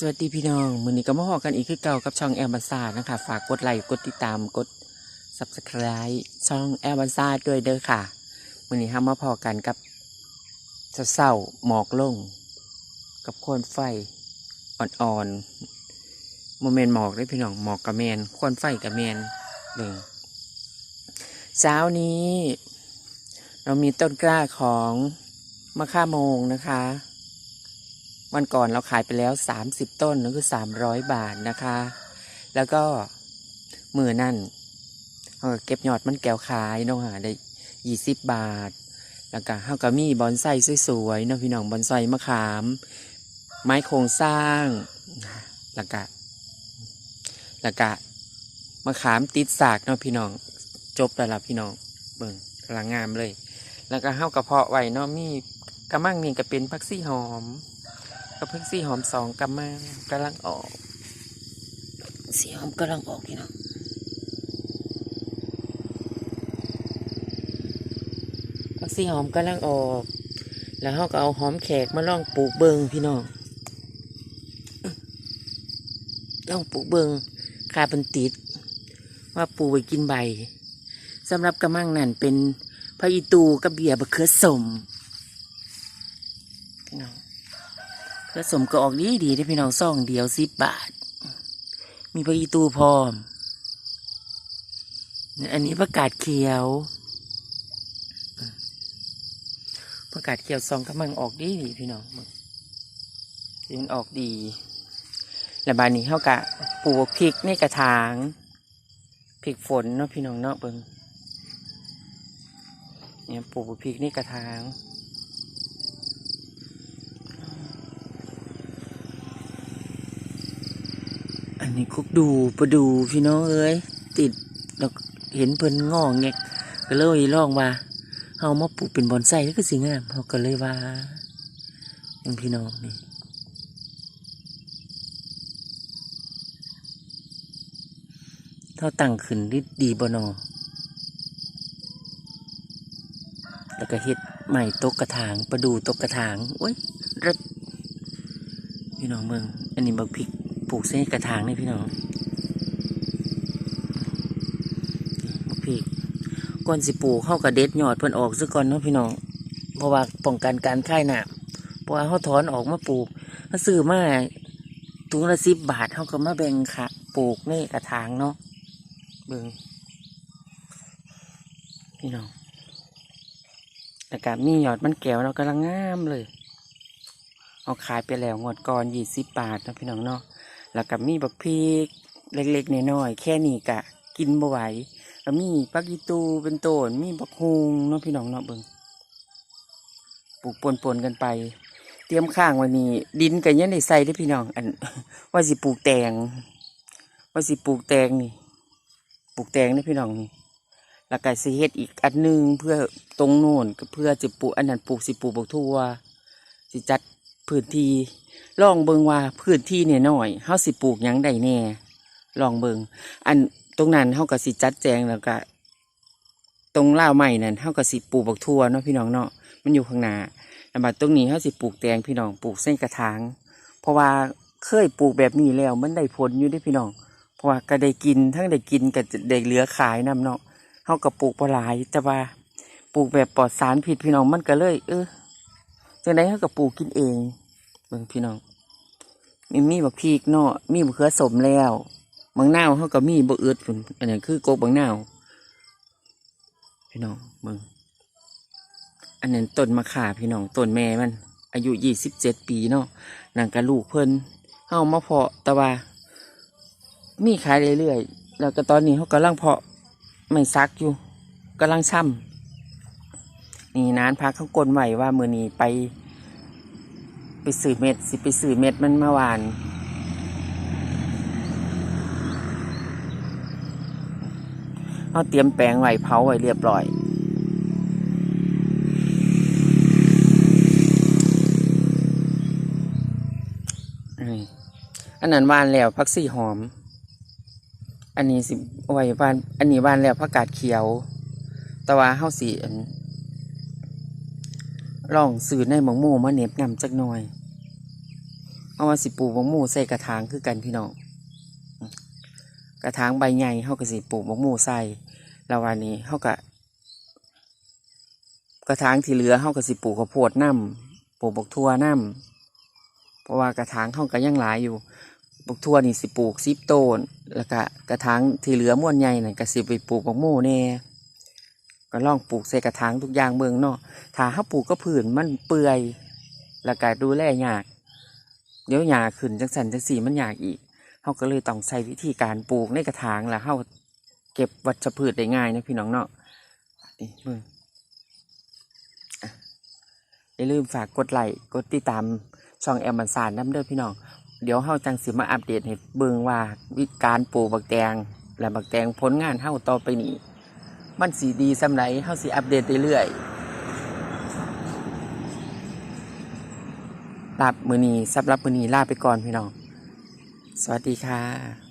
สวัสดีพี่น้องมือนี้ก็มาพอกันอีกคือเก่ากับช่องแอลบันซานะคะ ฝากกดไลค์กดติดตามกด subscribe ช่องแอลบันซาด้วยเด้อค่ะมือนี้ห้ามาพอกันกับเศร้าหมอกลง กับโคนไฟอ่อนๆโมเมนหมอกได้พี่น้องหมอกกับแมนโคนไฟกับแมนเบิ่งเช้านี้ เรามีต้นกล้าของมะข่าโมงนะคะ วันก่อนเราขายไปแล้ว 30 ต้นนั่นคือ 300 บาทนะคะ แล้วก็มือนั่นเาก็เก็บยอดมันแก้วขายนาะค่ะได้20บาท แล้วก็เฮาก็มีบอนไซสวยๆเนาะพี่น้องบอนไซมะขาม ไม้โครงสร้างแล้วก็แล้วก็มะขามติดสากเนาะพี่น้องจบแล้วล่ะพี่น้องเบิ่งกำลังงามเลย แล้วก็เฮากระเพาะไว้เนาะมีกระมังนี่ก็เป็นพักซี่หอม กระเพิ่งสีหอมสองกำมังกำลังออก สีหอมกำลังออกพี่น้องผักสีหอมกำลังออก แล้วเขาก็เอาหอมแขกมาล่องปลูกเบิงพี่น้องล่องปลูกเบิงคาเป็นติด ว่าปลูกไว้กินใบสำหรับกระมังนั่นเป็นพระอีตูกับเบียร์บะเขือสมพี่น้อง ผสมก็ออกดีดีได้พี่น้องซ่องเดียวสิบบาท มีผักอีตูพร้อม อันนี้ประกาศเขียวประกาศเขียวซองกำลังออกดีดีพี่น้องมันออกดีแล้วบานนี้เขากะปลูกพริกในกระถางพริกฝนเนาะพี่น้องเนาะเบิงเนี่ยปลูกพริกในกระถาง นนี้คุกดูประดูพี่น้องเอ้ยติดเราเห็นเพิ่นงอกเงกก็เลยลองว่าเฮามาปลูกเป็นบอนไซแล้วก็สิงามเฮาก็เลยว่าอย่างพี่น้องนี่เท่าตั้งขึ้นดีดีบ่นอแล้วก็เฮ็ดใหม่ตกกระถางประดูตกกระถางโอ้ยรัดพี่น้องเมือง อันนี้บักพริก ปลูกเส้นกระถางนี่พี่น้องมะพริกก่อนสิปลูกเข้ากระเด็ดยอดเพิ่นออกซะก่อนเนาะพี่น้องเพราะว่าป้องกันการค่ายหนามเพราะว่าเขาถอนออกมาปลูกถ้าซื้อมาถุงละสิบบาทเขาก็มาแบ่งค่ะปลูกในกระถางเนาะเบิ่งพี่น้องแต่กามียอดมันแก้วเรากำลังงามเลย เอาขายไปแล้วงวดก่อนยี่สิบบาทนะพี่น้องเนาะ แล้วก็มีบักพริกเล็กๆน้อยๆแค่นี้กะ กินบ่ไหวแล้วมีปักอีตูเป็นต้นมีบักฮุงเนาะพี่น้องเนาะเบิ่งปลูกปนๆกันไป เตรียมข้างวันนี้ ดินกันยังได้ใส่ได้พี่น้อง อัน ว่าสิปลูกแตงว่าสิปลูกแตงนี่ปลูกแตงนี่พี่น้องนี่แล้วก็สิเฮ็ดอีกอันหนึงเพื่อตรงโน่นก็เพื่อจะปลูกอันนั้นปลูกสิปลูกบักทั่วสิจัด พื้นที่ลองเบิงว่าพื้นที่เนี่ยน้อยเฮาสิปลูกหยังได้แน่ลองเบิงอันตรงนั้นเฮาก็สิจัดแจงแล้วก็ตรงล่าวใหม่นั่นเฮาก็สิปลูกบักทั่วเนาะพี่น้องเนาะมันอยู่ข้างหน้าแล้วบัดตรงนี้เฮาสิปลูกแตงพี่น้องปลูกเส้นกระถาง เพราะว่าเคยปลูกแบบนี้แล้วมันได้ผลอยู่เด้อพี่น้อง เพราะว่าก็ได้กินทั้งได้กินก็ได้เหลือขายนำเนาะเฮาก็ปลูกบ่หลายแต่ว่าปลูกแบบปลอดสารพิษพี่น้องมันก็เลย เออ จังไดเฮาก็ปลูกกินเอง เบิ่งพี่น้องมีมีบักพริกเนาะมีบักเขือสมแล้วบางนาวเขาก็มีบักเอือดพุ่นอันนี้คือกกบางนาวพี่น้องเบิ่งอันนั้นต้นมะขาพี่น้องต้นแม่มัน อายุยี่สิบเจ็ดปีเนาะนางกระลูกเพิ่นเฮามาเพาะต่ว่า มีขายเรื่อยๆแล้วก็ตอนนี้เขากำลังเพาะไม่ซักอยู่กำลังช่ำ นี่นานพักเขากลนไหวว่ามือนี้ไป ไปสื่อเม็ดสิไปสื่อเม็ดมันเมื่อวานเอาเตรียมแปลงไหวเผาไหวเรียบร้อยอันนั้นวานแล้วพักซี่หอม อันนี้สิไว้วานอันนี้วานแล้วผักกาดเขียว แต่ว่าเฮาสีอัน ลองสื่อในหมองโม่มาเน็บนำจักหน่อย เอาว่าสิปลูกบักหมูใส่กระถางคือกันพี่น้องกระถางใบใหญ่เขาก็สิปลูกบักหมูใส่แล้ววันนี้เขาก็กระถางที่เหลือเขาก็สิปลูกข้าวโพดน้ำปลูกบกทั่วน้ำเพราะว่ากระถางเขาก็ยังหลายอยู่บกทั่วนี่สิปลูกสิบต้นแล้วก็กระถางที่เหลือม้วนใหญ่น่ะก็สิไปปลูกบักหมูแน่ ก็ลองปลูกใส่กระถางทุกอย่างเมืองเนาะถ้าเขาปลูกก็ผืนมันเปื่อยแล้วก็ดูแลยากเดี๋ยวหยาขึ้นจังสันจังสีมันยากอีกเขาก็เลยต้องใช้วิธีการปลูกในกระถางแล้วเขาเก็บวัชพืชได้ง่ายนะพี่น้องเนาะนี่มึงอะอย่าลืมฝากกดไลค์กดติดตามช่องแอมบันสานน้ำเด้อพี่น้อง เดี๋ยวเฮาจังสิมาอัปเดตให้เบิ่งว่าวิธีการปลูกบักแตงและบักแตงผลงานเฮาต่อไปนี้ มันสีดีสำไรเฮาสีอัปเดตเรื่อยๆลาบมือนีซับรับมือนีลาไปก่อนพี่น้อง สวัสดีค่ะ